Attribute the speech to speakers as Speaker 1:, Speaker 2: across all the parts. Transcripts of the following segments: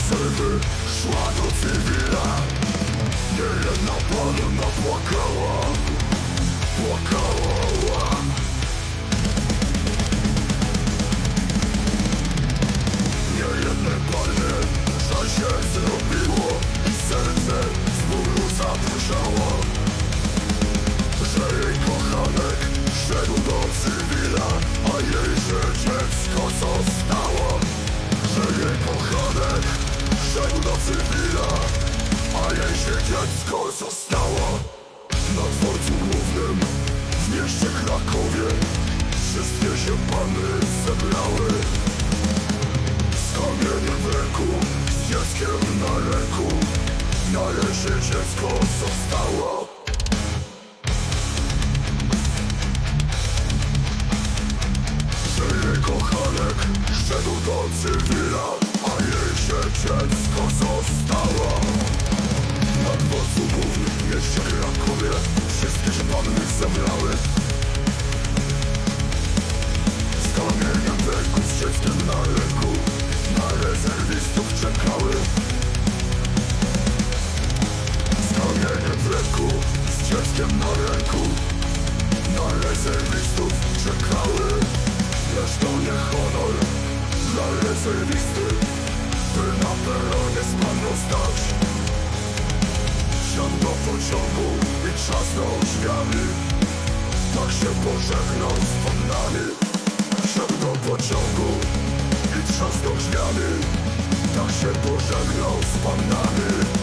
Speaker 1: rezerwy szła do cywila Nie jedna panna płakała Płakała Nie jednej panny za się zrobiło I serce z bólu zadrżało Że jej kochanek szedł do cywila A jej że szedł do cywila A jej się dziecko zostało Na dworcu głównym w mieście Krakowie Wszystkie się panny zebrały. Z kamieniem w ręku, z dzieckiem na ręku Nareszcie dziecko zostało. Że jej kochanek szedł do cywila A jej się dziecko zostało Na dworcu głównym mieście Krakowie Wszystkie panny zebrały z kamieniem w ręku, z dzieckiem na ręku Na rezerwistów czekały. Z kamieniem w ręku, z dzieckiem na ręku Na rezerwistów czekały. To nie honor dla rezerwisty By na peronie z panną stać. Wsiadł do pociągu i trzasnął drzwiami. Tak się pożegnał z panami Wsiadł do pociągu i trzasnął drzwiami. Tak się pożegnał z panami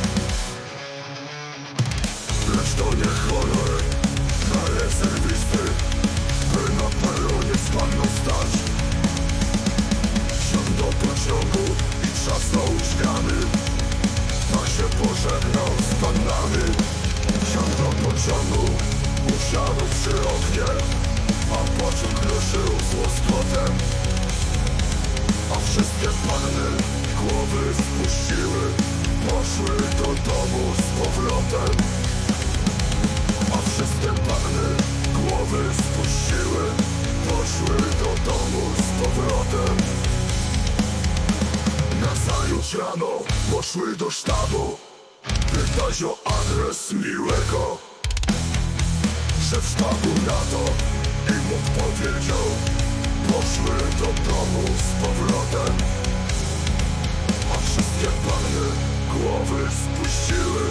Speaker 1: się pożegnał z panami Wsiadł do pociągu Usiadł przy oknie A pociąg ruszył z łoskotem. A wszystkie panny głowy spuściły Poszły do domu z powrotem. A wszystkie panny głowy spuściły Poszły do domu z powrotem. Nazajutrz rano poszły do sztabu Pytać o adres miłego Szef sztabu na to im odpowiedział Poszły do domu z powrotem. A wszystkie panny głowy spuściły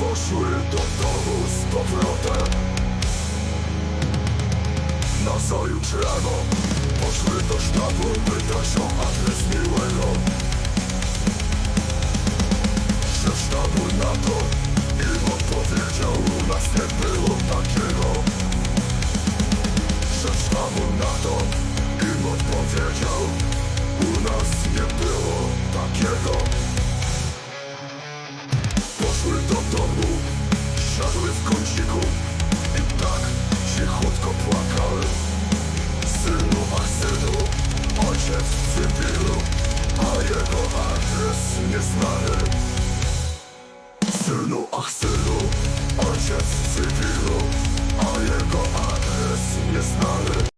Speaker 1: Poszły do domu z powrotem. Nazajutrz rano poszły do sztabu Pytać o adres miłego cukierko Poszły do domu, siadły w kąciku I tak się chłodko płakały Synu, ach synu, ojciec w cywilu A jego adres nieznany. Synu, ach synu, ojciec w cywilu A jego adres nieznany.